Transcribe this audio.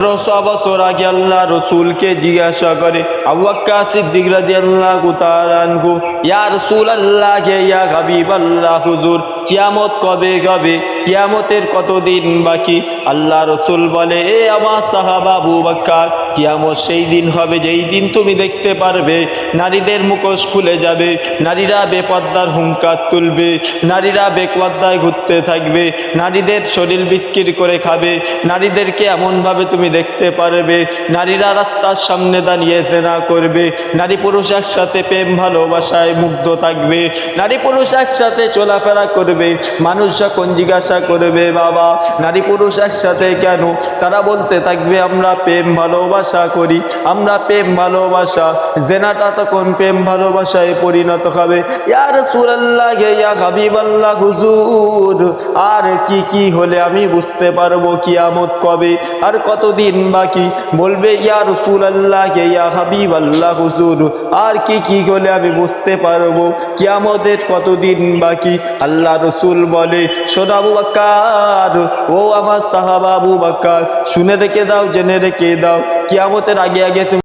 তেরোশো বছর আগে আল্লাহ রসুলকে জিজ্ঞাসা করে আব্বাক্কা সিদ্দিক রাজি আল্লাহ কুতারানহু ইয়া রসুল আল্লাহ কে, ইয়া হাবিব আল্লাহ হুজুর? কিয়ামত কবে কবে কিয়ামতের কতদিন বাকি? আল্লাহ রসুল বলে, এ আমার সাহাবা আবু বাক্কার, কিয়ামত সেই দিন হবে যেই দিন তুমি দেখতে পারবে। নারীদের মুখোশ খুলে যাবে, নারীরা বেপদ্দার হুঙ্কার তুলবে, নারীরা বেপদ্দায় ঘুরতে থাকবে, নারীদের শরীর বিক্রি করে খাবে, নারীদেরকে এমনভাবে তুমি দেখতে পারবে। নারীরা রাস্তার সামনে দাঁড়িয়ে সেনা করবে, নারী পুরুষ একসাথে প্রেম, ভালোবাসায় মুগ্ধ থাকবে, নারী পুরুষ একসাথে চলাফেরা করবে। মানুষ যখন জিজ্ঞাসা করবে, বাবা? নারী পুরুষ একসাথে কেন? তারা বলতে থাকবে, আমরা প্রেম ভালোবাসা করি, আমরা প্রেম ভালোবাসা। জেনাটা তখন প্রেম ভালোবাসায় পরিণত হবে। ইয়ার সুরাল্লাহ ইয়া হাবিবাল্লাহ, হুজুর, আর কি কি হলে আমি বুঝতে পারব কিয়ামত কবে? আর কতদিন বাকি? বলবে, ইয়া রসুল আল্লাহ ইয়া হাবিব আল্লাহ হুজুর, আর কি কি হলে আমি বুঝতে পারব? কিয়ামতের কতদিন বাকি? আল্লাহ রসুল বলে সোনাবু বাক্কার, ও আমার সাহাবাবু বাক্কার, শুনে রেখে দাও, জেনে রেখে দাও, কিয়ামতের আগে আগে তুমি